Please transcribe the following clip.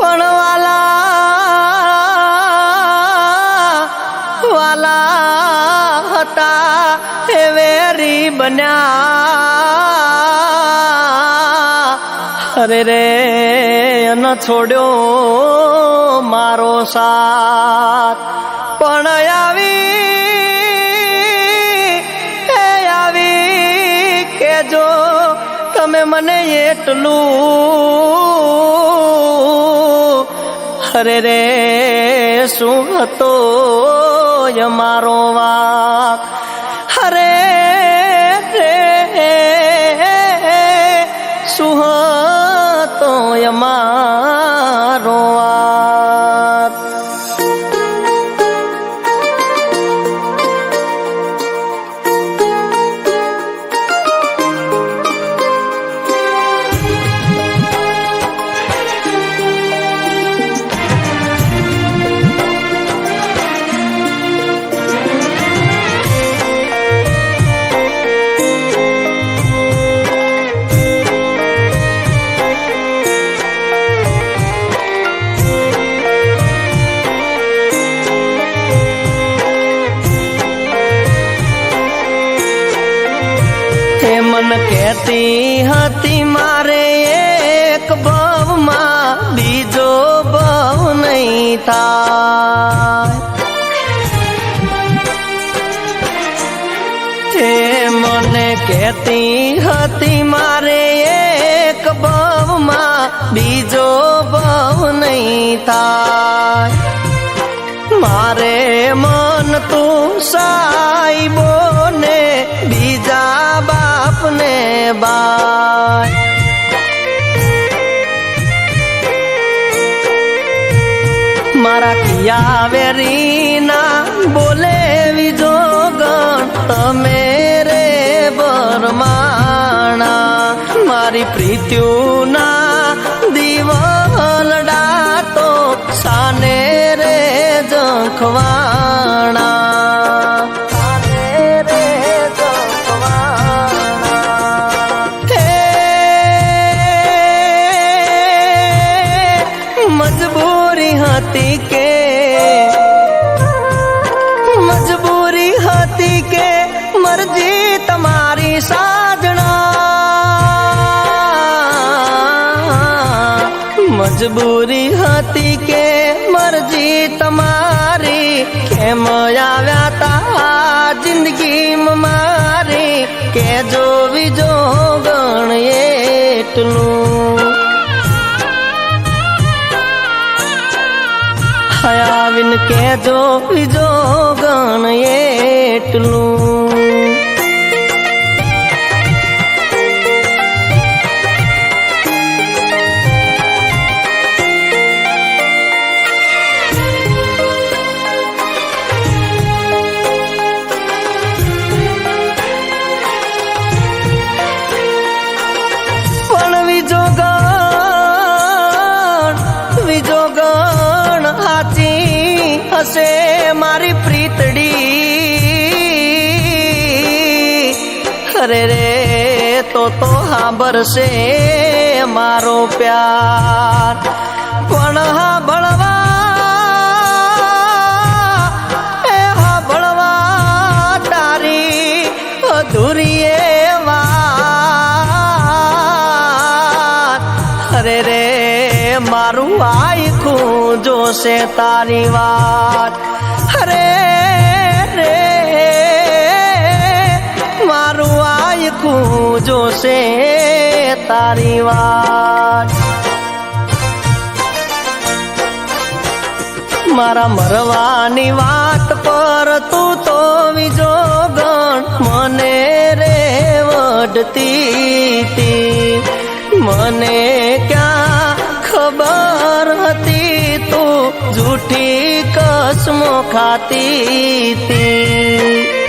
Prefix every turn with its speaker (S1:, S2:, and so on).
S1: પણ વાલા વાલા હતા એ વેરી બન્યા. અરે રે, ન છોડ્યો મારો સાથ. પણ આવી, એ આવી કેજો તમે મને એટલું અરે રે શું હતો અમારો વાક કહેતી હતી, મારે એક ભવમાં બીજો ભવ નહીં થાય. મને કહેતી હતી, મારે એક ભવમાં બીજો ભવ નહીં થાય. મારે મન તું સાઈબો મારા કિયા વેરીના બોલે વિજો ગણ, તમે રે બરમાણા, મારી પ્રીત્યુના દિવલડા તો સાને રે જખવાણા હતી કે મજબૂરી હતી કે મરજી તમારી સાજણા મજબૂરી હતી કે મરજી તમારી કેમ આવ્યા તા જિંદગીમાં મારી કે જો વિજો ગણ એટલું હયાવિન કેજો બીજો ગણ એટલું મારી પ્રીતડી. અરે રે, તો તો સાંભળશે મારો પ્યાર. પણ હા ભણવા એ હા ભણવા તારી અધૂરી એ વાત. અરે રે, મારું આખું જોશે તારી વાત. અરે રે, મારું આયકું જોશે તારી વાત. મારા મરવાની વાત પર તું તો વિજો ગણ મને રે વડતી મને કસમો ખાતી તી